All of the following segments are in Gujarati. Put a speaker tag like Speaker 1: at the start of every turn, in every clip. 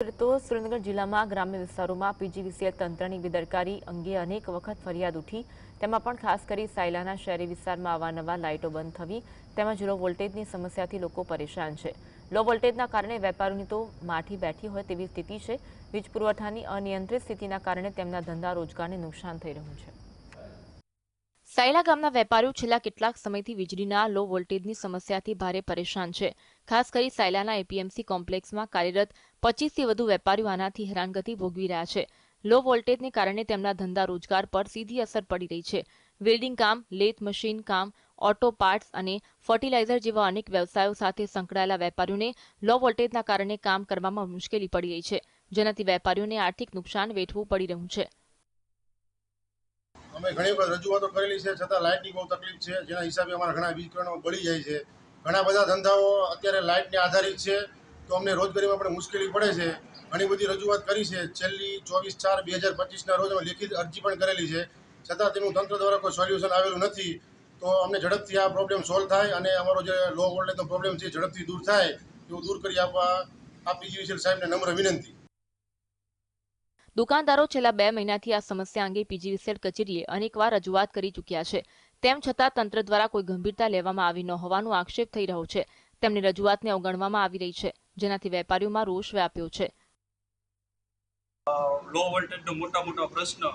Speaker 1: તો સુરેન્દ્રનગર જિલ્લામાં ગ્રામ્ય વિસ્તારોમાં પીજીવીસીએલ તંત્રની બેદરકારી અંગે અનેક વખત ફરિયાદ ઉઠી. તેમાં પણ ખાસ કરી સાયલાના શહેરી વિસ્તારમાં અવારનવાર લાઇટો બંધ થવી તેમજ લો વોલ્ટેજની સમસ્યાથી લોકો પરેશાન છે. લો વોલ્ટેજના કારણે વેપારીઓની તો માઠી બેઠી હોય તેવી સ્થિતિ છે. વીજ પુરવઠાની અનિયંત્રિત સ્થિતિના કારણે તેમના ધંધા રોજગારને નુકસાન થઈ રહ્યું છે. સાયલા ગામના વેપારીઓ છેલ્લા કેટલાક સમયથી વીજળીના લો વોલ્ટેજની સમસ્યાથી ભારે પરેશાન છે. ખાસ કરી સાયલાના એપીએમસી કોમ્પ્લેક્સમાં કાર્યરત પચીસથી વધુ વેપારીઓ આનાથી હેરાનગતિ ભોગવી રહ્યા છે. લો વોલ્ટેજને કારણે તેમના ધંધા રોજગાર પર સીધી અસર પડી રહી છે. વેલ્ડિંગ કામ, લેથ મશીન કામ, ઓટો પાર્ટ્સ અને ફર્ટિલાઇઝર જેવા અનેક વ્યવસાયો સાથે સંકળાયેલા વેપારીઓને લો વોલ્ટેજના કારણે કામ કરવામાં મુશ્કેલી પડી રહી છે. જેનાથી વેપારીઓને આર્થિક નુકસાન વેઠવું પડી રહ્યું છે.
Speaker 2: અમે ઘણી વખત રજૂઆતો કરેલી છે, છતાં લાઇટની બહુ તકલીફ છે, જેના હિસાબે અમારા ઘણા વીજકરણો બળી જાય છે. ઘણા બધા ધંધાઓ અત્યારે લાઇટને આધારિત છે, તો અમને રોજગારીમાં પણ મુશ્કેલી પડે છે. ઘણી બધી રજૂઆત કરી છે, છેલ્લી ચોવીસ ચાર બે હજાર પચીસના રોજ અમે લેખિત અરજી પણ કરેલી છે. છતાં તેનું તંત્ર દ્વારા કોઈ સોલ્યુશન આવેલું નથી, તો અમને ઝડપથી આ પ્રોબ્લેમ સોલ્વ થાય અને અમારો જે લો વોલ્ટેજનો પ્રોબ્લેમ છે ઝડપથી દૂર થાય, એવું દૂર કરી આપવા આ પીજીવીસીએલ સાહેબને નમ્ર વિનંતી.
Speaker 1: દુકાનદારો છેલ્લા બે મહિનાથી આ સમસ્યા અંગે પીજીવીસીએલ કચેરીએ અનેકવાર રજૂઆત કરી ચૂક્યા છે. તેમ છતાં તંત્ર દ્વારા કોઈ ગંભીરતા લેવામાં આવી ન હોવાનો આક્ષેપ થઈ રહ્યો છે. તેમની રજૂઆતને અવગણવામાં આવી રહી છે. જેનાથી વેપારીઓમાં રોષ વ્યાપ્યો છે.
Speaker 3: લો વોલ્ટેજનો મોટા મોટા પ્રશ્ન,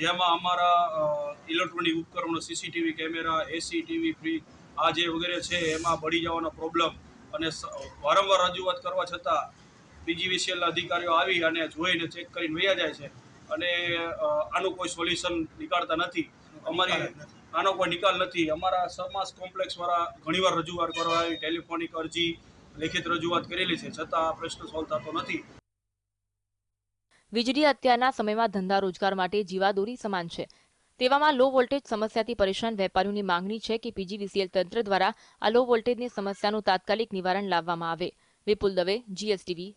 Speaker 3: જેમાં અમારા ઇલેક્ટ્રોનિક ઉપકરણો CCTV camera AC TV fridge આ જે વગેરે છે, એમાં બળી જવાનો પ્રોબ્લેમ અને વારંવાર રજૂઆત કરવા છતાં પીજીવીસીએલ અધિકારીઓ આવી અને જોઈને ચેક કરીને વૈયા જાય છે. અને આનું કોઈ સોલ્યુશન નીકાળતા નથી. અમારી આનો કોઈ નિકાલ નથી. અમારા સમાસ કોમ્પ્લેક્સવાળા ઘણીવાર રજૂઆત કરવા આવી ટેલિફોનિક અરજી, લેખિત રજૂઆત કરેલી છે. છતાં આ પ્રશ્ન સોલ્વ થતો નથી.
Speaker 1: વીજળી અત્યારના સમયમાં ધંધા રોજગાર માટે જીવાદોરી સમાન છે. તેવામાં લો વોલ્ટેજ સમસ્યાથી પરેશાન વેપારીઓની માંગણી છે કે પીજીવીસીએલ તંત્ર દ્વારા આ લો વોલ્ટેજની સમસ્યાનું તાત્કાલિક નિવારણ લાવવામાં આવે. વિપુલ દવે જીએસટીવી